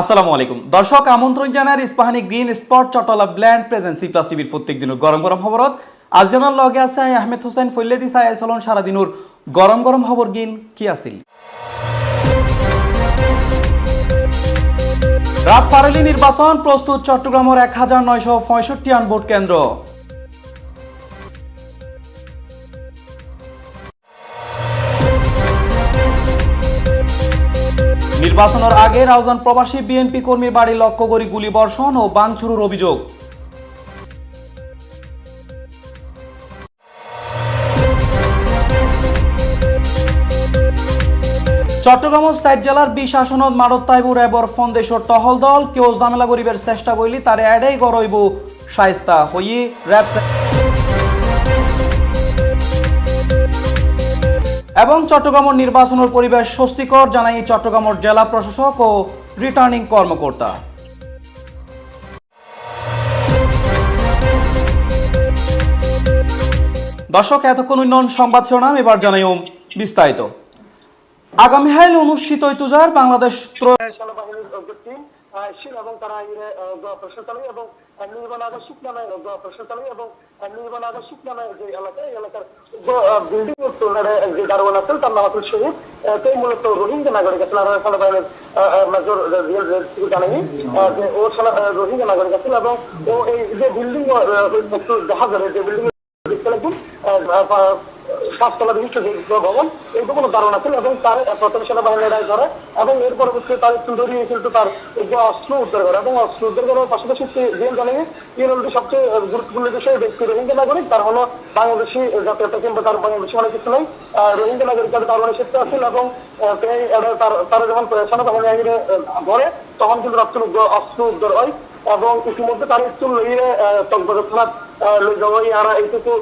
আসসালামু আলাইকুম। দর্শক, আমন্ত্রণ জানার ইস্পাহানি গ্রিন স্পট চটলা ব্ল্যান্ড প্রেজেন্ট সি প্লাস টিভির প্রত্যেক দিনের গরম গরম খবরত। আজ জানার লগে আছে আহমেদ হোসেন, ফৈলেদি সাই চলন সারাদিনুর গরম গরম খবর গিন কি আছিল? রাত ফারেলি নির্বাচন, প্রস্তুত চট্টগ্রামের এক হাজার নয়শো পঁয়ষট্টি আন ভোট কেন্দ্র। নির্বাচনের আগে রাউজান প্রবাসী বিএনপি কর্মীর বাড়ি লক্ষ্য করে গুলিবর্ষণ ও বাংচুরুর অভিযোগ। চট্টগ্রাম সাইড জেলার বিশ আসনত মারত তাইবুর এবর ফন্দেশর টহল দল, কেউ জামেলা গরিবের চেষ্টা করলি তার এডাই গরইব সাইস্তা হইয়ে র্যাব এবং চট্টগ্রামের নির্বাচনের পরিবেশ স্বস্তিকর, জানাই চট্টগ্রামের জেলা প্রশাসক ও রিটার্নিং কর্মকর্তা। দর্শক, এতক্ষণ উন্নয়ন সংবাদ শিরোনাম, এবার জানাই বিস্তারিত। আগামী হাইলে অনুষ্ঠিত তুজার, বাংলাদেশ ছিল এবং তারা ইয়ে অপারেশন চালায় এবং নির্মাণ আদর্শিক নামে অপারেশন চালায় এবং নির্মাণ আদর্শিক নামে যে এলাকা এই এলাকার বিল্ডিং যে দারোয়ান আছেন, তার নাম আছেন শহীদ। সেই মূলত রোহিঙ্গা নাগরিক আছেন, আর সেনাবাহিনীর মেজর জানেনি যে ও সেনা- রোহিঙ্গা নাগরিক আছেন এবং ও এই যে বিল্ডিং একটু দেখা যাবে, যে বিল্ডিং লাগবেন পাঁচতলা বিশিষ্ট ভবন, এই কোনো ধারণা ছিল এবং তার প্রথম সেনাবাহিনী এড়াই করে এবং এর পরবর্তীতে তার একটু কিন্তু তার যে অস্ত্র উদ্ধার করে এবং অস্ত্র উদ্ধার করার পাশাপাশি জেল জানিয়ে ইউরোপটি সবচেয়ে গুরুত্বপূর্ণ বিষয় ব্যক্তি রোহিঙ্গা নাগরিক, তার হলো বাংলাদেশি জাতীয়তা কিংবা তার বাংলাদেশি অনেক কিছু নেই। রোহিঙ্গা নাগরিক তার মানে ক্ষেত্রে আসেন এবং তারা যখন সেনাবাহিনী আইনে ধরে, তখন কিন্তু রক্ত অস্ত্র উদ্ধার হয়। এবং ইতিমধ্যে তার একটু লইয়ে তকবরত লই যাওয়াই আর এইটুকু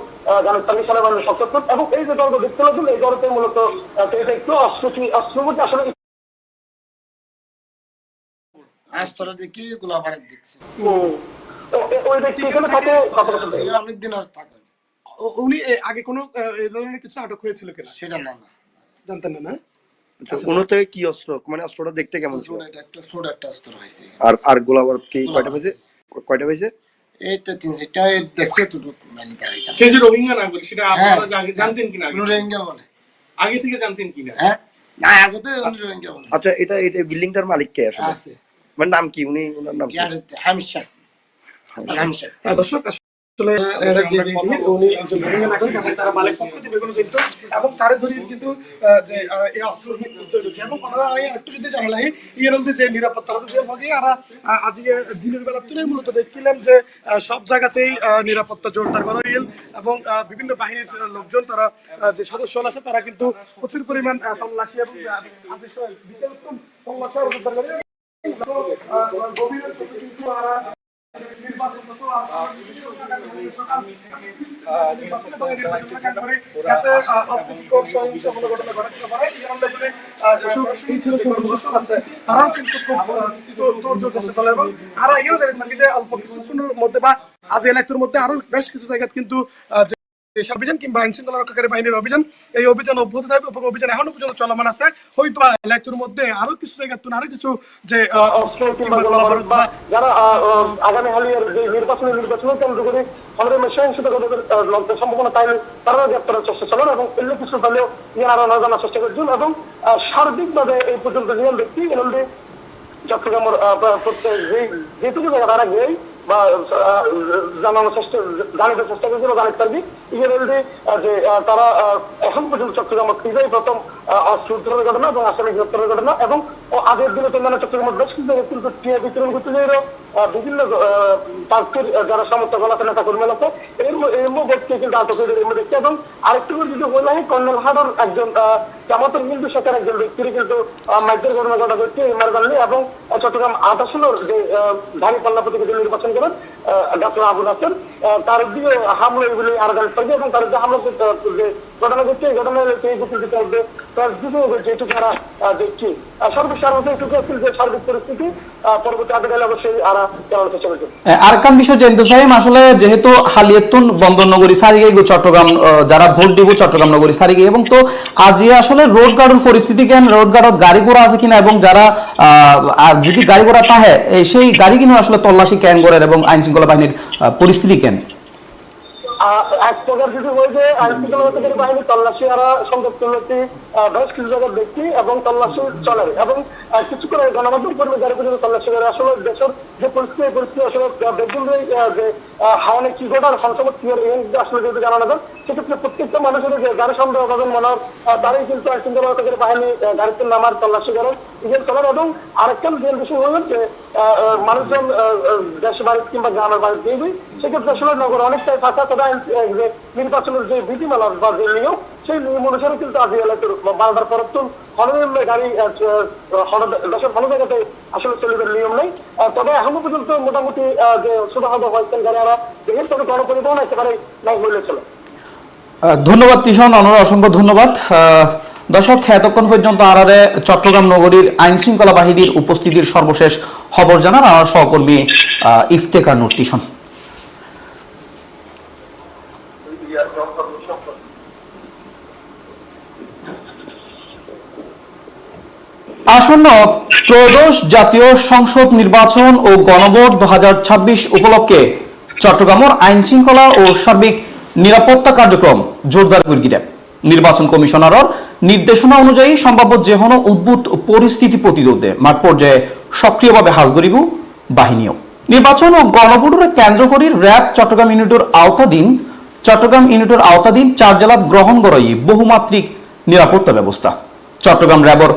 সেনাবাহিনীর সচেতন এবং এই যে দলটা দেখতে লাগছিল এই দলতে মূলত একটু অস্ত্র অস্ত্র আসলে আজ তোরা দেখি গোলাবারের দেখছি। ওই ব্যক্তি এখানে থাকে অনেকদিন আর থাকে। ও- উনি আগে কোনো আহ, এই ধরনের কিছু আটক হয়েছিল কিনা? সেটা না না। জানতেন না? না কি অস্ত্র? মানে অস্ত্রটা দেখতে কেমন ছিল? একটা একটা ছোট একটা অস্ত্র হয়েছে আর আর গোলাবারুদ কি কয়টা পেয়েছে কয়টা পেয়েছে এই তিন চারটা দেখছে দুটো মালিকা হয়েছে। সে যে রোহিঙ্গা নাগরিক সেটা। আপনারা জাগে- জানতেন কিনা? আগে? রোহিঙ্গা বলে। আগে থেকে জানতেন কিনা? হ্যাঁ। না আগে তো রোহিঙ্গা বলে। আচ্ছা এটা এটা বিল্ডিংটার মালিক কে আসলে? মানে নাম কি? উনি ওনার নাম কি? হ্যাঁ, উনি একজন নাগরিক এবং তারা মালিক পক্ষ থেকে বেগুন যেত এবং তারে ধরে কিন্তু যে এই অস্ত্র উদ্ধার হয়েছে এবং ওনারা এই একটু যদি জানা লাগে যে নিরাপত্তা হবে যে ভাগে আর আজকে দিনের বেলা তুলে মূলত দেখছিলাম যে সব জায়গাতেই নিরাপত্তা জোরদার করা হইল এবং বিভিন্ন বাহিনীর লোকজন তারা যে সদস্য আছে তারা কিন্তু প্রচুর পরিমাণ তল্লাশি এবং আর উদ্ধার করে তো, আহ, গভীর রাতে কিন্তু মধ্যে বা আজ এলাকার মধ্যে আরও বেশ কিছু জায়গা কিন্তু যে দেশ অভিযান কিংবা আইন শৃঙ্খলা রক্ষাকারী বাহিনীর অভিযান, এই অভিযান অব্যাহত থাকবে। এবং অভিযান এখনও পর্যন্ত চলমান আছে। হয়তো এলাকার মধ্যে আরও কিছু জায়গা আরও কিছু যে অস্ত্র কিংবা যারা আগামী যে নির্বাচনী কেন্দ্র করে আমাদের সম্ভাবনা তাই তারা চেষ্টা এবং কিছু না জানার চেষ্টা করছেন এবং সার্বিকভাবে এই পর্যন্ত ব্যক্তি এনএলডি চট্টগ্রামের যেটুকু জায়গা তারা গিয়েই বা জানানোর চেষ্টা জানাতে চেষ্টা করেছিল জানাতে পারবি। ইএনএলডি যে তারা এখন পর্যন্ত চট্টগ্রাম নিজেই প্রথম অস্ত্র ঘটনা এবং আসামি গ্রেপ্তারের ঘটনা এবং আগের দিনে তো মানে চট্টগ্রামের বেশ কিছু কিন্তু টিয়া বিতরণ করতে গিয়ে বিভিন্ন পার্টির যারা সমর্থক আছে নেতা কর্মী আছে, এর ব্যক্তি কিন্তু আটক হয়ে এর মধ্যে এবং আরেকটু যদি বলা হয়, কর্নেল হাডর একজন জামাতের কিন্তু সেখানে একজন ব্যক্তির কিন্তু মাইকের ঘটনা ঘটা করছে ইমারগান্নি এবং চট্টগ্রাম আদাসনের যে ধারী পাল্লা প্রতীকে নির্বাচন করেন আবুল হাসান তার হামলা এগুলি গাড়ি এবং তার যে হামলা যে ঘটনা ঘটছে এই ঘটনায় এই তার যেটুকু আমরা আহ, দেখছি। সর্বিক এটুকু আছে যে সার্বিক পরিস্থিতি যেহেতু হালিয়াতুন চট্টগ্রাম যারা ভোট দিব চট্টগ্রাম নগরী এবং তো আজি আসলে রোড গার্ডের পরিস্থিতি কেন রোড গার্ডত গাড়ি ঘোড়া আছে কিনা এবং যারা যদি গাড়ি ঘোড়া তাহে সেই গাড়ি কিনে আসলে তল্লাশি কেন করেন এবং আইন শৃঙ্খলা বাহিনীর পরিস্থিতি কেন? এক প্রকার হয় যে আইন শৃঙ্খলা বাহিনী তল্লাশি আরা সংযুক্ত আহ, বেশ কিছু জায়গার ব্যক্তি এবং তল্লাশি চলে। এবং কিছু করে গণমাধ্যম কর্মী যারা পর্যন্ত তল্লাশি করে আসলে দেশের যে পরিস্থিতি এই পরিস্থিতি আসলে বেগম যে হাওয়ানে কি ঘটার সংসদ কি করে এই আসলে যদি জানানো যায় সেক্ষেত্রে প্রত্যেকটা মানুষের যে গাড়ি সন্দেহ পাবেন মনে তারাই কিন্তু আইন শৃঙ্খলা বাহিনী গাড়িতে নামার তল্লাশি করেন ইভেন চলেন এবং আরেকটা যে বিষয় হলো যে মানুষজন দেশের বাড়ি কিংবা গ্রামের বাড়ি দিয়ে সেক্ষেত্রে আসলে নগর অনেকটাই ফাঁকা, তবে নির্বাচনের যে বিধিমালা বা যে নিয়ম, সেই নিয়ম অনুসারে কিন্তু আজ এলাকার বারবার পরত্তন হননিম্ন গাড়ি দেশের হন জায়গাতে আসলে চলিবার নিয়ম নেই। তবে এখনও পর্যন্ত মোটামুটি যে সুদাহত হয়েছেন গাড়ি আমরা দেখেন, তবে গণপরিবহন একেবারে নাই হইলে চলে। ধন্যবাদ তিশন, অনুর অসংখ্য ধন্যবাদ। দর্শক, এতক্ষণ পর্যন্ত আরারে চট্টগ্রাম নগরীর আইন শৃঙ্খলা বাহিনীর উপস্থিতির সর্বশেষ খবর জানান আমার সহকর্মী ইফতেকার নূর তিশন। আসন্ন ত্রয়োদশ জাতীয় সংসদ নির্বাচন ও গণভোট দু উপলক্ষে চট্টগ্রামের আইন শৃঙ্খলা ও সার্বিক নিরাপত্তা কার্যক্রম জোরদার গিরে নির্বাচন কমিশনারের নির্দেশনা অনুযায়ী সম্ভাব্য যে কোনো উদ্ভূত পরিস্থিতি প্রতিরোধে মাঠ পর্যায়ে সক্রিয়ভাবে হাজ ধরিব বাহিনীও। নির্বাচন ও গণভোটের কেন্দ্র করি র্যাব চট্টগ্রাম ইউনিটের আওতাধীন চট্টগ্রাম ইউনিটের আওতাধীন চার জেলাত গ্রহণ করাই বহুমাত্রিক নিরাপত্তা ব্যবস্থা। চট্টগ্রাম র্যাবর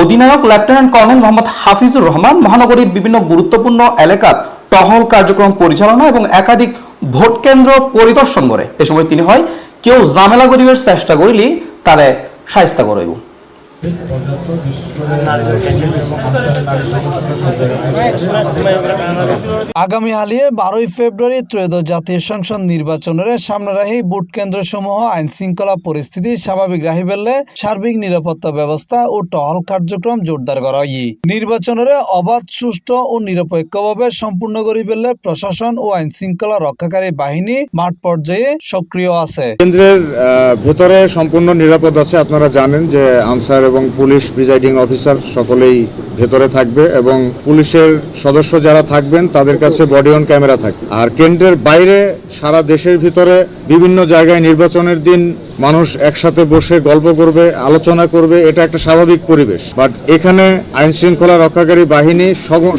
অধিনায়ক লেফটেন্যান্ট কর্নেল মোহাম্মদ হাফিজুর রহমান মহানগরীর বিভিন্ন গুরুত্বপূর্ণ এলাকাত টহল কার্যক্রম পরিচালনা এবং একাধিক ভোট কেন্দ্র পরিদর্শন করে। এ সময় তিনি হয়, কেউ জামেলা গরিবের চেষ্টা করিলি তারে সাহিস্তা করাইব। আগামী হালিয়ে বারোই ফেব্রুয়ারি ত্রয়োদশ জাতীয় সংসদ নির্বাচনের সামনে রাখি ভোট কেন্দ্র সমূহ আইন শৃঙ্খলা পরিস্থিতি স্বাভাবিক রাখি ফেললে সার্বিক নিরাপত্তা ব্যবস্থা ও টহল কার্যক্রম জোরদার করা হয় নির্বাচনের অবাধ, সুষ্ঠু ও নিরপেক্ষভাবে সম্পূর্ণ করি ফেললে প্রশাসন ও আইন শৃঙ্খলা রক্ষাকারী বাহিনী মাঠ পর্যায়ে সক্রিয় আছে। কেন্দ্রের ভেতরে সম্পূর্ণ নিরাপদ আছে। আপনারা জানেন যে আনসার এবং পুলিশ প্রিজাইডিং অফিসার সকলেই ভেতরে থাকবে এবং পুলিশের সদস্য যারা থাকবেন, তাদের কাছে বডি অন ক্যামেরা থাকবে। আর কেন্দ্রের বাইরে সারা দেশের ভিতরে বিভিন্ন জায়গায় নির্বাচনের দিন মানুষ একসাথে বসে গল্প করবে, আলোচনা করবে, এটা একটা স্বাভাবিক পরিবেশ। বাট এখানে আইন শৃঙ্খলা রক্ষাকারী বাহিনী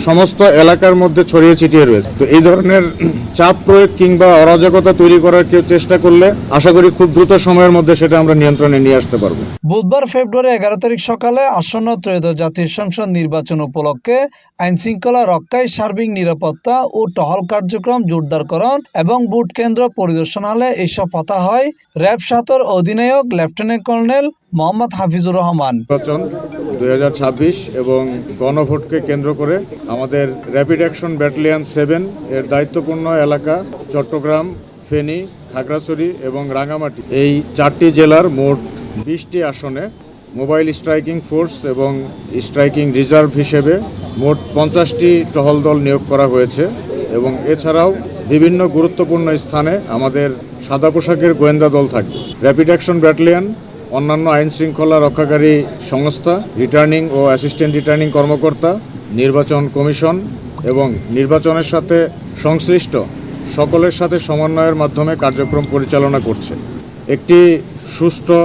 সমস্ত এলাকার মধ্যে ছড়িয়ে ছিটিয়ে রয়েছে। তো এই ধরনের চাপ প্রয়োগ কিংবা অরাজকতা তৈরি করার কেউ চেষ্টা করলে আশা করি খুব দ্রুত সময়ের মধ্যে সেটা আমরা নিয়ন্ত্রণে নিয়ে আসতে পারব। বুধবার ফেব্রুয়ারি এগারো তারিখ সকালে আসন্ন ত্রয়োদশ জাতীয় সংসদ নির্বাচন উপলক্ষে আইন শৃঙ্খলা রক্ষায় সার্বিক নিরাপত্তা ও টহল কার্যক্রম জোরদারকরণ এবং বুট কেন্দ্র পরিদর্শন হলে এইসব কথা হয়। র্যাব সাতর অধিনায়ক লেফটেন্যান্ট কর্নেল মোহাম্মদ হাফিজুর রহমান। নির্বাচন দুই এবং গণভোটকে কেন্দ্র করে আমাদের র্যাপিড অ্যাকশন ব্যাটালিয়ান সেভেন এর দায়িত্বপূর্ণ এলাকা চট্টগ্রাম, ফেনী, খাগড়াছড়ি এবং রাঙামাটি এই চারটি জেলার মোট বিশটি আসনে মোবাইল স্ট্রাইকিং ফোর্স এবং স্ট্রাইকিং রিজার্ভ হিসেবে মোট পঞ্চাশটি টহল দল নিয়োগ করা হয়েছে এবং এছাড়াও বিভিন্ন গুরুত্বপূর্ণ স্থানে আমাদের সাদা পোশাকের গোয়েন্দা দল থাকবে। র্যাপিড অ্যাকশন ব্যাটালিয়ান অন্যান্য আইন শৃঙ্খলা রক্ষাকারী সংস্থা রিটার্নিং ও অ্যাসিস্ট্যান্ট রিটার্নিং কর্মকর্তা, নির্বাচন কমিশন এবং নির্বাচনের সাথে সংশ্লিষ্ট সকলের সাথে সমন্বয়ের মাধ্যমে কার্যক্রম পরিচালনা করছে। একটি সুষ্ঠু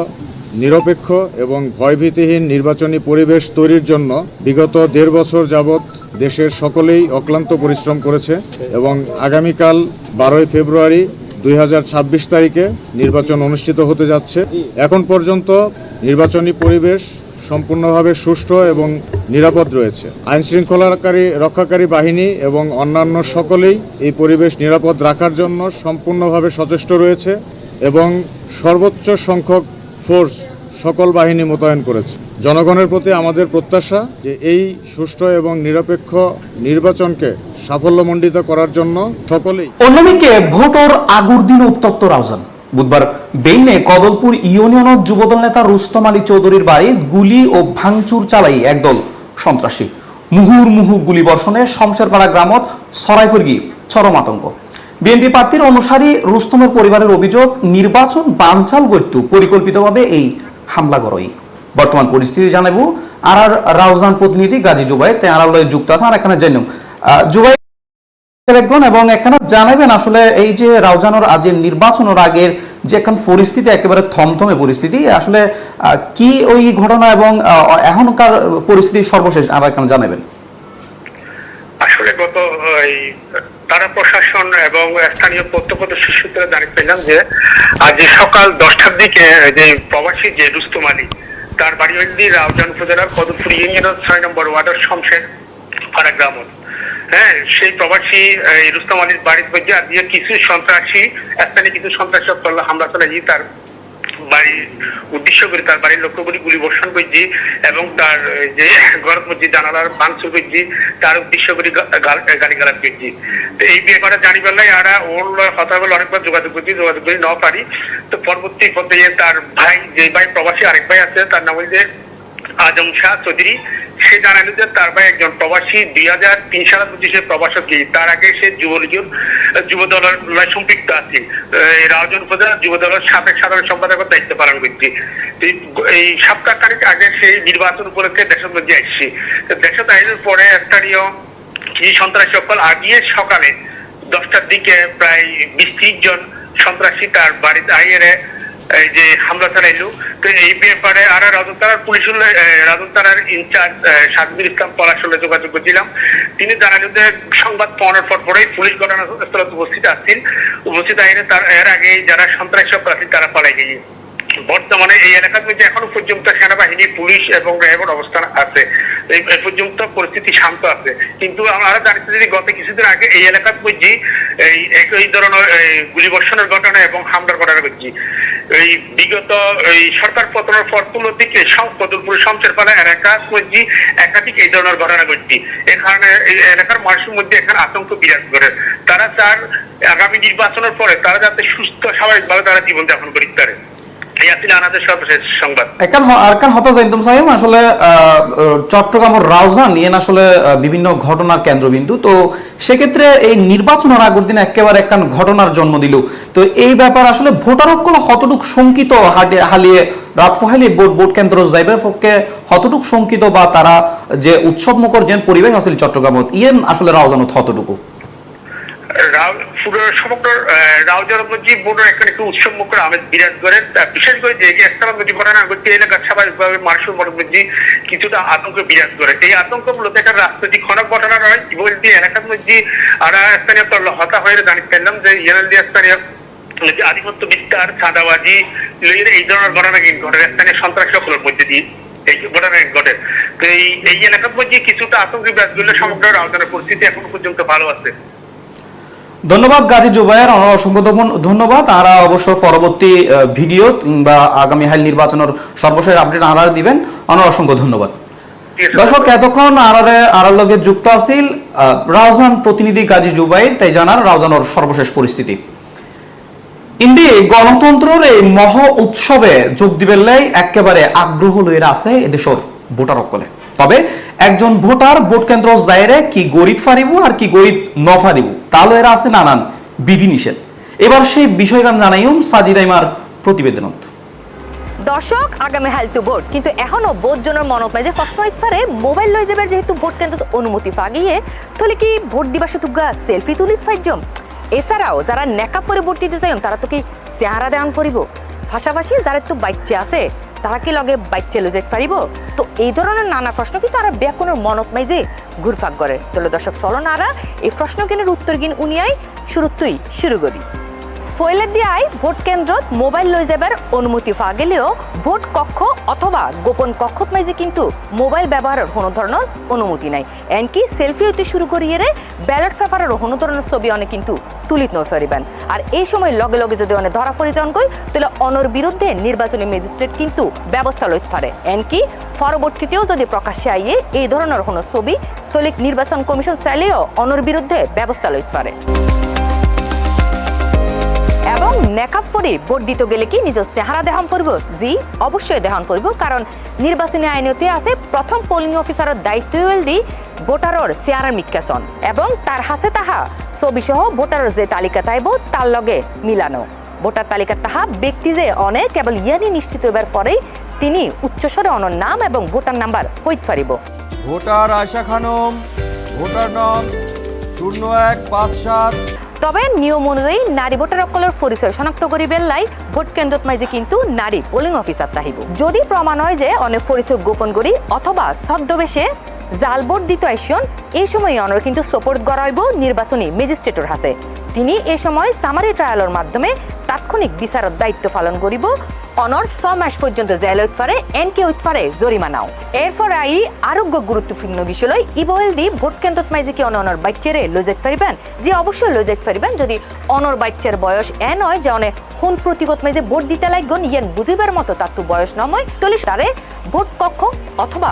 নিরপেক্ষ এবং ভয়ভীতিহীন নির্বাচনী পরিবেশ তৈরির জন্য বিগত দেড় বছর যাবৎ দেশের সকলেই অক্লান্ত পরিশ্রম করেছে এবং আগামীকাল বারোই ফেব্রুয়ারি দুই হাজার ছাব্বিশ তারিখে নির্বাচন অনুষ্ঠিত হতে যাচ্ছে। এখন পর্যন্ত নির্বাচনী পরিবেশ সম্পূর্ণভাবে সুষ্ঠু এবং নিরাপদ রয়েছে। আইন শৃঙ্খলাকারী রক্ষাকারী বাহিনী এবং অন্যান্য সকলেই এই পরিবেশ নিরাপদ রাখার জন্য সম্পূর্ণভাবে সচেষ্ট রয়েছে এবং সর্বোচ্চ সংখ্যক ফোর্স সকল বাহিনী মোতায়েন করেছে। জনগণের প্রতি আমাদের প্রত্যাশা যে এই সুষ্ঠু এবং নিরপেক্ষ নির্বাচনকে সাফল্যমণ্ডিত করার জন্য সকলেই অন্যদিকে ভোটর আগুর দিন উত্তপ্ত রাউজান বুধবার বেইনে কদলপুর ইউনিয়ন যুবদল নেতা রুস্তম আলী চৌধুরীর বাড়ি গুলি ও ভাঙচুর চালাই একদল সন্ত্রাসী। মুহুর মুহু গুলি বর্ষণে শমশেরপাড়া গ্রামত সরাইফুর গিয়ে চরম আতঙ্ক। বিএনপি প্রার্থীর অনুসারী রুস্তমের পরিবারের অভিযোগ, নির্বাচন বানচাল করত পরিকল্পিতভাবে এই হামলা করই। বর্তমান পরিস্থিতি জানাব, আর আর রাউজান প্রতিনিধি গাজী জুবাই তেয়ারালয়ে যুক্ত আছে আর এখানে জেনুম জুবাই একজন এবং এখানে জানাবেন আসলে এই যে রাউজানোর আজের নির্বাচনের আগের যে এখন পরিস্থিতি, একেবারে থমথমে পরিস্থিতি, আসলে কি ওই ঘটনা এবং এখনকার পরিস্থিতি সর্বশেষ আর এখানে জানাবেন আসলে গত ওই তারা প্রশাসন এবং স্থানীয় প্রত্যক্ষদর্শী সূত্রে জানতে পেলাম যে, আজ সকাল দশটার দিকে যে প্রবাসী যে রুস্তম আলী, তার বাড়ি রাউজান উপজেলার কদমপুর ইউনিয়নের ছয় নম্বর ওয়ার্ডের শমশের পাড়া গ্রাম। হ্যাঁ সেই প্রবাসী রুস্তম আলীর বাড়ির মধ্যে আজকে কিছু সন্ত্রাসী, স্থানীয় কিছু সন্ত্রাসী হামলা চালাই তার বাড়ি উদ্দেশ্য করে তার বাড়ির লক্ষ্য করে গুলি বর্ষণ করছি এবং তার যে গরম মধ্যে জানালার ভাঙচুর করছি, তার উদ্দেশ্য করে গালি গালাপ করছি। তো এই ব্যাপারে জানি পেলাই আর ওর কথা বলে অনেকবার যোগাযোগ করছি, যোগাযোগ করে ন পারি। তো পরবর্তী পর্যায়ে তার ভাই, যে ভাই প্রবাসী আরেক ভাই আছে, তার নাম হচ্ছে আজম শাহ চৌধুরী। সে জানালো যে তার ভাই একজন প্রবাসী দুই হাজার তিন সালে পঁচিশে প্রবাসক তার আগে সে যুবলীগের, যুব দলের সম্পৃক্ত আছে। রাজন উপজেলা যুব দলের সাবেক সাধারণ সম্পাদকের দায়িত্ব পালন করছি। এই- এই সপ্তাহ খানিক আগে সেই নির্বাচন উপলক্ষে দেশের মধ্যে আসছি। দেশে আইনের পরে একটা নিয়ম, কি সন্ত্রাসী সকল আগিয়ে সকালে দশটার দিকে প্রায় বিশ জন সন্ত্রাসী তার বাড়িতে আইয়ে যে হামলা তো এই ব্যাপারে আর পুলিশ ইনচার্জ সাজবুল ইসলাম যোগাযোগ করছিলাম। তিনি জানালেন যে সংবাদ পাওয়ানোর পর পুলিশ ঘটনাস্থলে উপস্থিত আসছেন উপস্থিত আইনে তার, এর আগে যারা প্রার্থী তারা পালাই বর্তমানে এই এলাকার মধ্যে এখনও পর্যন্ত সেনাবাহিনী, পুলিশ এবং র্যাবের অবস্থান আছে। এই পর্যন্ত পরিস্থিতি শান্ত আছে। কিন্তু আমরা জানতে যদি গত কিছুদিন আগে এই এলাকার মধ্যে এই একই ধরনের গুলিবর্ষণের ঘটনা এবং হামলার ঘটনা ঘটছে। এই বিগত এই সরকার পতনের পর পনেরো দিকে কদলপুর শমশেরপাড়া এলাকা মধ্যে একাধিক এই ধরনের ঘটনা ঘটছে। এখানে এই এলাকার মানুষের মধ্যে এখানে আতঙ্ক বিরাজ করে। তারা তার আগামী নির্বাচনের পরে তারা যাতে সুস্থ, স্বাভাবিকভাবে তারা জীবনযাপন করতে পারে। আসলে রাউজান আসলে বিভিন্ন ঘটনার কেন্দ্রবিন্দু। তো সেক্ষেত্রে এই নির্বাচনের আগের দিন একেবারে একখান ঘটনার জন্ম দিল। তো এই ব্যাপার আসলে ভোটারকল কতটুক শঙ্কিত হাটে হালিয়ে রাত ফহালি ভোট ভোট কেন্দ্র যাইবার পক্ষে কতটুক শঙ্কিত বা তারা যে উৎসব মুখর যে পরিবেশ আসলে চট্টগ্রামত ইয়েন আসলে রাউজানত রাও- পুরো সমগ্র রাউজার মধ্যে বড় একটা উৎসব মুখর আমেজ বিরাজ করে তা বিশেষ করে যে এলাকার স্বাভাবিকভাবে মানুষের কিছুটা আতঙ্ক বিরাজ করে। এই আতঙ্ক মূলত একটা রাজনৈতিক খনক ঘটনা নয় এলাকার মধ্যে আর স্থানীয় হতা হয়ে যে ইয়ানাল স্থানীয় আধিপত্য বিস্তার এই ধরনের ঘটনা ঘটে। স্থানীয় সন্ত্রাস সকলের মধ্যে দিয়ে এই ঘটনা ঘটে। তো এই এলাকার মধ্যে কিছুটা আতঙ্ক বিরাজ করলে সমগ্র রাউজানের পরিস্থিতি এখনও পর্যন্ত ভালো আছে। ধন্যবাদ গাজী জুবাইয়ের আমার অসংখ্য ধন্য- ধন্যবাদ। তারা অবশ্য পরবর্তী ভিডিও কিংবা আগামী হাইল নির্বাচনের সর্বশেষ আপডেট আনারা দিবেন। আমার অসংখ্য ধন্যবাদ। দর্শক এতক্ষণ আরারে আরার লগে যুক্ত আছিল রাউজান প্রতিনিধি গাজী জুবাইর তাই জানার রাউজানোর সর্বশেষ পরিস্থিতি। ইন্দি গণতন্ত্রের এই মহ উৎসবে যোগ দিবেন লাই একেবারে আগ্রহ লইরা আছে এদেশের ভোটার সকলে। তবে একজন ভোটার ভোট কেন্দ্র যাইরে কি গরিব ফারিব আর কি গরিব ন ফারিব? তা লইরা আছে নানান বিধিনিষেধ। এবার সেই বিষয়গান জানাইম সাজিদাইমার প্রতিবেদনত। দর্শক, আগামী হেলথ ভোট, কিন্তু এখনও ভোট জনের মনত নাই যে প্রশ্ন ইতফারে মোবাইল লই যাবার যেহেতু ভোট কেন্দ্র অনুমতি ফাগিয়ে, তাহলে কি ভোট দিবা শুধু গা সেলফি তুলিত ফাইজম? এছাড়াও যারা নেকা পরে ভোট দিতে যাইম তারা তো কি চেহারা দেওয়ান করিব? পাশাপাশি যারা একটু বাচ্চা আছে তারা কি লগে বাইক লই যেতে পারিব তো এই ধরনের নানা প্রশ্ন কিন্তু আর ব্যাকুনের মনত নাই যে ঘুরফাক করে। তাহলে দর্শক, চলো না এই প্রশ্ন কিনের উত্তর কিন উনিয়াই, শুরুতেই শুরু করি। দিয়াই ভোট কেন্দ্রত মোবাইল লৈ যাবার অনুমতি পাওয়া গেলেও ভোট কক্ষ অথবা গোপন কক্ষত মাইজে কিন্তু মোবাইল ব্যবহারের কোনো ধরনের অনুমতি নাই। এনকি সেলফি হইতে শুরু করিয়ে ব্যালট পেপারের কোনো ধরনের ছবি অনেক কিন্তু তুলিত নয় আর এই সময় লগে লগে যদি অনেক ধরা পড়িতে অন কই তাহলে অনর বিরুদ্ধে নির্বাচনী ম্যাজিস্ট্রেট কিন্তু ব্যবস্থা লইতে পারে এনকি পরবর্তীতেও যদি প্রকাশ্যে আইয়ে এই ধরনের কোনো ছবি তাহলে নির্বাচন কমিশন চাইলেও অনর বিরুদ্ধে ব্যবস্থা লইতে পারে এবং নেকাব পরি ভোট দিতে গেলে কি নিজ চেহারা দেহন করব? জি, অবশ্যই দেহন করব, কারণ নির্বাচনী আইনতে আছে, প্রথম পোলিং অফিসারের দায়িত্ব দি ভোটারর চেহারা মিক্কাসন এবং তার হাসে তাহা ছবি সহ ভোটারের যে তালিকা তাইব তার লগে মিলানো। ভোটার তালিকা তাহা ব্যক্তি যে অনেক কেবল ইয়ানি নিশ্চিত হবার পরেই তিনি উচ্চস্বরে অনর নাম এবং ভোটার নাম্বার হইতে পারিব ভোটার আয়সা খানম ভোটার নং শূন্য এক পাঁচ সাত তবে নিয়ম অনুযায়ী নারী ভোটার সকলের পরিচয় শনাক্ত করি বেল্লাই ভোট কেন্দ্রত মাঝে কিন্তু নারী পোলিং অফিসার তাহিব। যদি প্রমাণ হয় যে অনেক পরিচয় গোপন করি অথবা ছদ্মবেশে জাল ভোট দিত আইসন এই সময় অনর কিন্তু সোপোর্ট করাইব নির্বাচনী ম্যাজিস্ট্রেটর হাসে তিনি এ সময় সামারি ট্রায়ালের মাধ্যমে তাৎক্ষণিক বিচারত দায়িত্ব পালন করিব অনর ছ মাস পর্যন্ত জেল পারে এন কে পারে জরিমানাও এরপর আই আরোগ্য গুরুত্বপূর্ণ বিষয় ইবহেল দি ভোট কেন্দ্রত মাইজে কি অনর বাচ্চারে লই যেতে পারিবেন যে অবশ্যই লই যেতে পারিবেন যদি অনর বাচ্চার বয়স এ নয় যে অনে হুন প্রতিগত মাইজে ভোট দিতে লাগন ইয়েন বুঝিবার মতো তার তো বয়স নময় তলে তারে ভোট কক্ষ অথবা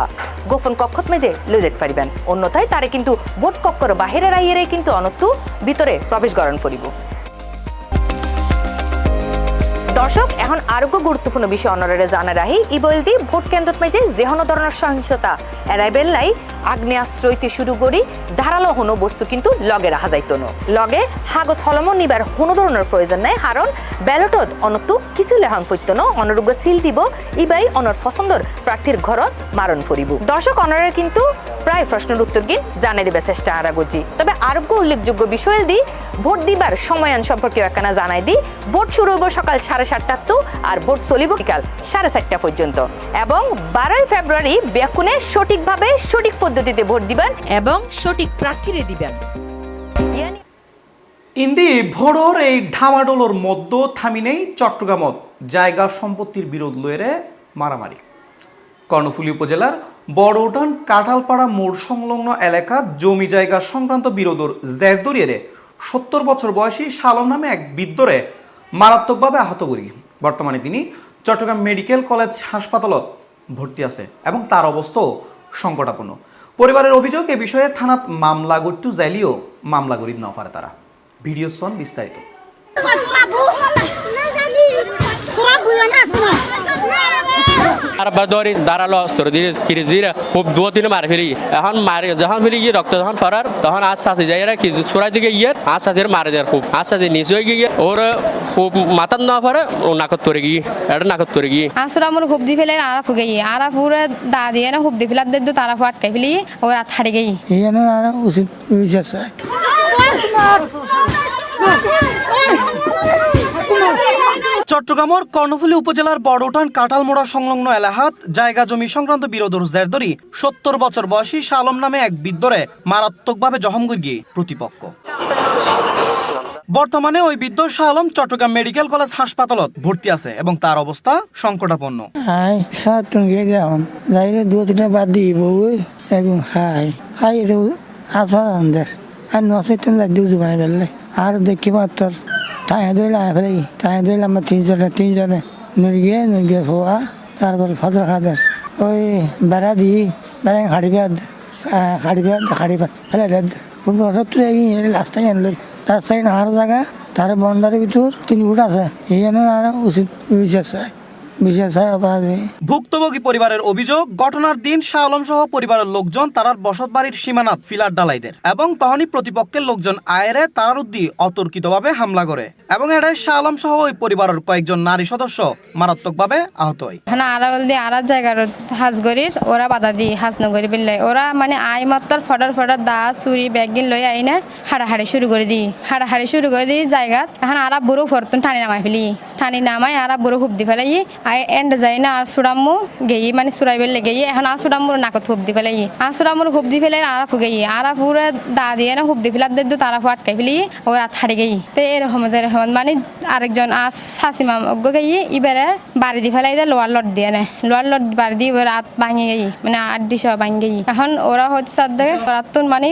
গোপন কক্ষত মেয়েদে লই যেতে পারিবেন অন্যথায় তারে কিন্তু ভোট কক্ষর বাহিরে রাইয়েরে কিন্তু অনত্তু ভিতরে প্রবেশ গরণ করিব দর্শক, এখন আরোগ্য গুরুত্বপূর্ণ বিষয় অনরে জানা রাহি ইবলদি ভোট কেন্দ্রত মাঝে যেহন ধরনের সহিংসতা এরাইবেল লাই আগ্নেয়াস্ত্র হইতে শুরু করি, ধারালো হনো বস্তু কিন্তু লগে রাখা যাইত লগে হাগত হলম নিবার কোনো ধরনের প্রয়োজন নাই কারণ ব্যালটত অনতু কিছু লেহন পড়ত ন অনরোগ্য সিল দিব, ইবাই অনর পছন্দর প্রার্থীর ঘরত মারণ করিব দর্শক, অনরের কিন্তু প্রায় প্রশ্নের উত্তর গিন জানাই দিবে চেষ্টা আরা গজি তবে আরোগ্য উল্লেখযোগ্য বিষয় দি, ভোট দিবার সময়ান সম্পর্কে একখানা জানাই দি, ভোট শুরু হইব সকাল সাড়ে সাতটা তো আর ভোট চলিব বিকাল সাড়ে চারটা পর্যন্ত। এবং বারোই ফেব্রুয়ারি বেকুনে সঠিকভাবে সঠিক পদ্ধতিতে ভোট দিবেন এবং সঠিক প্রার্থীরে দিবেন। ইন্দি ভোরর এই ঢামাডোলোর মধ্য থামি নেই চট্টগ্রামত। জায়গা সম্পত্তির বিরোধ লয়েরে মারামারি। কর্ণফুলী উপজেলার বড়উঠান কাঁঠালপাড়া মোড় সংলগ্ন এলাকা জমি জায়গা সংক্রান্ত বিরোধর জেরদরিয়ে সত্তর বছর বয়সী শালম নামে এক বৃদ্ধরে মারাত্মকভাবে আহত করি বর্তমানে তিনি চট্টগ্রাম মেডিকেল কলেজ হাসপাতালত ভর্তি আছে এবং তার অবস্থাও সংকটাপন্ন। পরিবারের অভিযোগ, এ বিষয়ে থানাত মামলা গট্টু যাইলেও মামলা গরিব না পারে তারা। ভিডিও সন বিস্তারিত। বারবার ধরে দাঁড়াল ধীরে ধীরে খুব দু তিনে মারে ফেলি এখন মারে যখন ফেলি গিয়ে রক্ত যখন ফরার তখন আস্তে আস্তে যাই কি ছোড়াই দিকে গিয়ে আস্তে আস্তে মারে দেয় খুব আস্তে আস্তে নিচে হয়ে গিয়ে ওর খুব মাথার না পারে ও নাকত তোরে গিয়ে এটা নাকত তোরে গিয়ে আসলে আমার হুব দি ফেলে আরা ফুগে আরা পুরে দা দিয়ে না হুব দি ফেলার দিದ್ದು তারা ফাটকাই ফেলি ও রাত হাড়ে গেই ইয়ানো আর উচিত বিচার চাই চট্টগ্রামের কর্ণফুলী উপজেলার বড়উঠান কাঁঠালমোড়া সংলগ্ন এলাহাত জায়গা জমি সংক্রান্ত বিরোধ জেরদরি সত্তর বছর বয়সী শালম নামে এক বৃদ্ধরে মারাত্মকভাবে জখম গিয়ে প্রতিপক্ষ। বর্তমানে ওই বৃদ্ধ শাহ আলম চট্টগ্রাম মেডিকেল কলেজ হাসপাতালত ভর্তি আছে এবং তার অবস্থা সংকটাপন্ন। দু তিনটা বাদ হাই হাই আর আর দেখি মাত্র। টাইম ধরলে আয় ফেলে টাই ধরলে আমার তিনজনে তিনজনে নুরগিয়ে নুরগিয়ে ফোয়া, তারপর ফজর খাদের। ওই বেড়া দিই বেড়া খাড়ি পেয়ার খাড়ি পেয়ার খাড়ি ফেলে দেয় খুব সত্তর রাস্তায় আনলো। রাস্তায় নাহার জায়গা, তার বন্ডারের ভিতর তিন ফুট আছে। এই জন্য আর উচিত বিচার ভুক্তভোগী পরিবারের অভিযোগ ঘটনার দিন শাহ আলম সহ পরিবারের লোকজন তারার বসত বাড়ির সীমানাত ফিলার ডালাইদের এবং তখনই প্রতিপক্ষের লোকজন আয়েরে তারার উদ্দি অতর্কিতভাবে হামলা করে এবং এটাই শাহ আলম সহ ওই পরিবারের কয়েকজন নারী সদস্য মারাত্মকভাবে আহত হয়। জায়গার ওরা বাধা দি ওরা মানে আই মাত্র ফটার ফটার দা চুরি ব্যাগিন লই আই না হাড়াহাড়ি শুরু করে দি হাড়াহাড়ি শুরু করে দি জায়গাত। এখন আরা বুড়ো ফরতুন টানি নামাই ফেলি। টানি নামাই আরা বুড়ো হুব দি ফেলাই এন্ড যাই না, আর সুরাম্মু গেই মানে সুরাই বেলে গেই, এখন আর সুরাম্মুর নাকত হুব দি ফেলাই আর সুরাম্মুর হুব দি ফেলাই আরা ফুগেই আরা পুরা দা দিয়ে না হুব দি ফেলার দিದ್ದು তারা ফাটকাই ফেলি ওরা ছাড়ি গেই। তো এরকম এরকম মানে আরেকজন আর শাশিমা অজ্ঞ গেই এবারে বাড়ি দি ফেলাই দেয় লোয়ার লট দিয়ে নেয় লোয়ার লট বাড়ি দিয়ে ওরা রাত ভাঙে গেই মানে আট দিশা ভাঙে গেই। এখন ওরা হচ্ছে তার দেখে ওরা তো মানে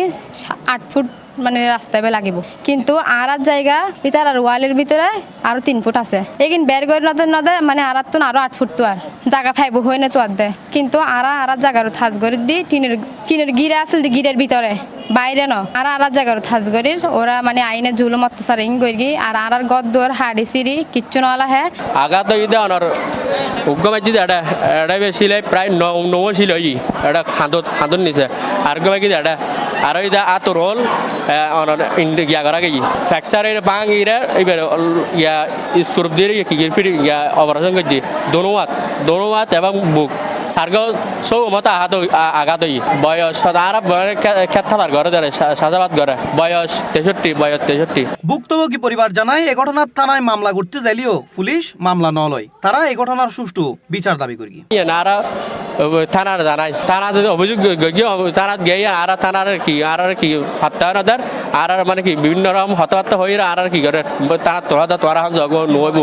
আট ফুট মানে রাস্তায় লাগিব। কিন্তু আর জায়গা ইতার আর ওয়ালের ভিতরে আরও তিন ফুট আছে। এগিন বের করে নদে নদে মানে আর তো আরও আট ফুট তো আর। জায়গা ফাইব হয়ে না তো আর দে। কিন্তু আর আর জায়গার থাজ করে দি, টিনের টিনের গিরে আসল দি গিরের ভিতরে। বাইরে ন। আর আর জায়গার থাজ করির ওরা মানে আইনে জুলুম অত্যাচার ইং করি আর আর গদ্দর হাড়ি সিঁড়ি, কিচ্ছু নলা হ্যাঁ আঘাত ইদে অনর। উগ্গমাজি এটা এটা বেশিলে প্রায় নৌ ছিল এটা হাঁদত হাঁদত নিছে। আর গমাকি এটা আর ইদা আত রোল গিয়া করা গেছি ফ্র্যাকচারের বাং ইরে এবার ইয়া স্ক্রুপ দিয়ে কি গিরফির ইয়া অপারেশন করছি দোনোয়াত দোনোয়াত এবং বুক সার্গ সৌ মতো আঘাত আঘাত হই বয়স আর খেতাবার ঘরে ধরে সাজাবাদ ঘরে বয়স তেষট্টি বয়স তেষট্টি। ভুক্তভোগী পরিবার জানায় এ ঘটনার থানায় মামলা করতে যাইলেও পুলিশ মামলা নলয়। লয় তারা এই ঘটনার সুষ্ঠু বিচার দাবি করি ইয়ে না থানার জানাই। থানা যদি অভিযোগ থানাত গিয়ে আর থানার কি আর কি হত্যা নদার আর মানে কি বিভিন্ন রকম হতাহত্যা হয়ে আর আর কি করে তারা তোরা তোরা জগ নইব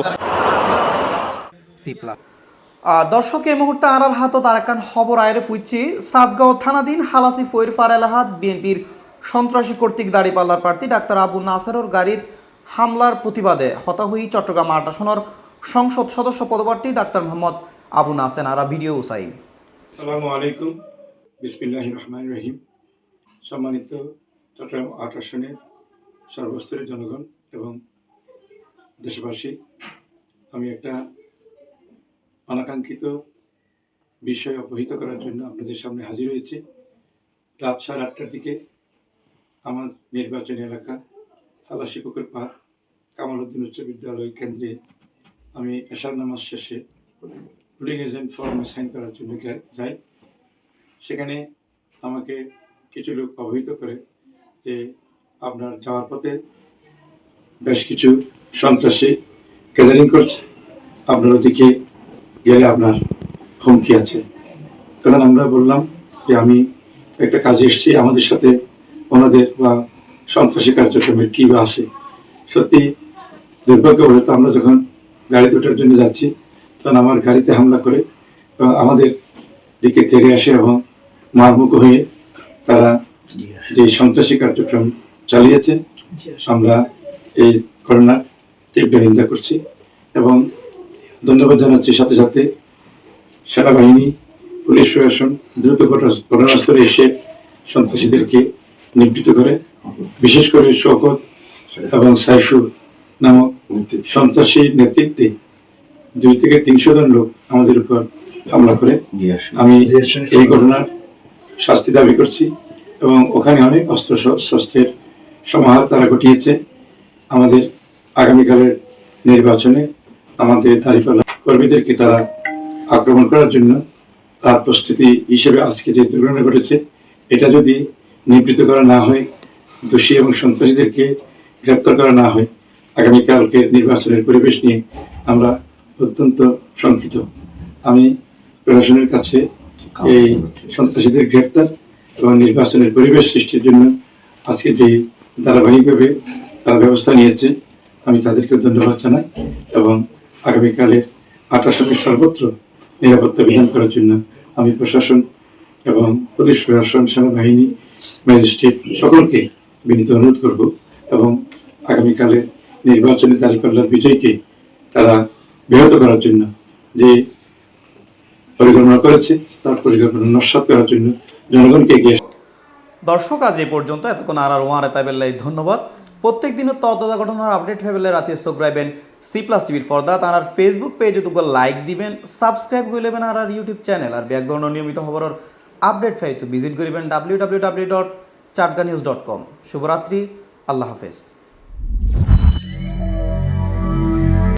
দর্শক, এই মুহূর্তে আনার আর একখান খবর আয়রে ফুইছি সাতগাঁও থানাধীন হালাসি ফৈর এলাহাত বিএনপির সন্ত্রাসী কর্তৃক দাড়িপাল্লার প্রার্থী ডাক্তার আবু নাসেরর গাড়ির হামলার প্রতিবাদে হতাহই চট্টগ্রাম আট আসনের সংসদ সদস্য পদপ্রার্থী ডাক্তার মোহাম্মদ আবু নাসেন আরা ভিডিও উসাই। আসসালামু আলাইকুম। বিসমিল্লাহ রহমান রহিম। সম্মানিত চট্টগ্রাম আট আসনের সর্বস্তরের জনগণ এবং দেশবাসী, আমি একটা অনাকাঙ্ক্ষিত বিষয় অবহিত করার জন্য আপনাদের সামনে হাজির হয়েছি। রাত সাড়ে আটটার দিকে আমার নির্বাচনী এলাকা হালাসি পুকুর পাহাড়, কামাল উদ্দিন উচ্চ বিদ্যালয় কেন্দ্রে আমি এশার নামাজ শেষে পুলিং এজেন্ট ফর্মে সাইন করার জন্য যাই। সেখানে আমাকে কিছু লোক অবহিত করে যে আপনার যাওয়ার পথে বেশ কিছু সন্ত্রাসী গ্যাদারিং করছে। আপনার ওদিকে গেলে আপনার হুমকি আছে। তখন আমরা বললাম যে আমি একটা কাজে এসেছি আমাদের সাথে ওনাদের বা সন্ত্রাসী কার্যক্রমের কী বা আছে। সত্যি দুর্ভাগ্যবশত আমরা যখন গাড়ি দুটার জন্য যাচ্ছি তখন আমার গাড়িতে হামলা করে আমাদের দিকে তেড়ে আসে এবং মারমুখ হয়ে তারা যে সন্ত্রাসী কার্যক্রম চালিয়েছে আমরা এই ঘটনার তীব্র নিন্দা করছি এবং ধন্যবাদ জানাচ্ছি। সাথে সাথে সেনাবাহিনী পুলিশ প্রশাসন দ্রুত ঘটনা- ঘটনাস্থলে এসে সন্ত্রাসীদেরকে নিবৃত্ত করে বিশেষ করে শওকত এবং সাইফুর নামক সন্ত্রাসী নেতৃত্বে দুই থেকে তিনশো জন লোক আমাদের উপর হামলা করে। আমি এই ঘটনার শাস্তি দাবি করছি এবং ওখানে অনেক অস্ত্র শস্ত্রের সমাহার তারা ঘটিয়েছে। আমাদের আগামীকালের নির্বাচনে আমাদের দাঁড়িপাল্লা কর্মীদেরকে তারা আক্রমণ করার জন্য তার প্রস্তুতি হিসেবে আজকে যে দুর্ঘটনা ঘটেছে, এটা যদি নিবৃত্ত করা না হয়, দোষী এবং সন্ত্রাসীদেরকে গ্রেপ্তার করা না হয়, আগামীকালকে নির্বাচনের পরিবেশ নিয়ে আমরা অত্যন্ত শঙ্কিত। আমি প্রশাসনের কাছে এই সন্ত্রাসীদের গ্রেফতার এবং নির্বাচনের পরিবেশ সৃষ্টির জন্য আজকে যে ধারাবাহিকভাবে তারা ব্যবস্থা নিয়েছে, আমি তাদেরকে ধন্যবাদ জানাই এবং আগামীকালের আটাশনের সর্বত্র নিরাপত্তা বিধান করার জন্য আমি প্রশাসন এবং পুলিশ প্রশাসন, সেনাবাহিনী, ম্যাজিস্ট্রেট সকলকে বিনীত অনুরোধ করব এবং আগামীকালে নির্বাচনে দাঁড়িপাল্লার বিজয়কে তারা ব্যাহত করার জন্য যে পরিকল্পনা করেছে, তার পরিকল্পনা নস্বাত করার জন্য জনগণকে এগিয়ে দর্শক, আজ এই পর্যন্ত। এতক্ষণ আর আর ওয়ার তাইবেল্লাই ধন্যবাদ। প্রত্যেক দিনের তদন্ত ঘটনার আপডেট হয়ে রাতে সবস্ক্রাইবেন সি প্লাস টিভির ফর দ্যাট আর ফেসবুক পেজে তুকো লাইক দিবেন সাবস্ক্রাইব হয়ে নেবেন, আর আর ইউটিউব চ্যানেল আর ব্যাক ধরনের নিয়মিত খবরের আপডেট পাইতে ভিজিট করিবেন W W W dot Chatga news dot com শুভরাত্রি, আল্লাহ হাফেজ।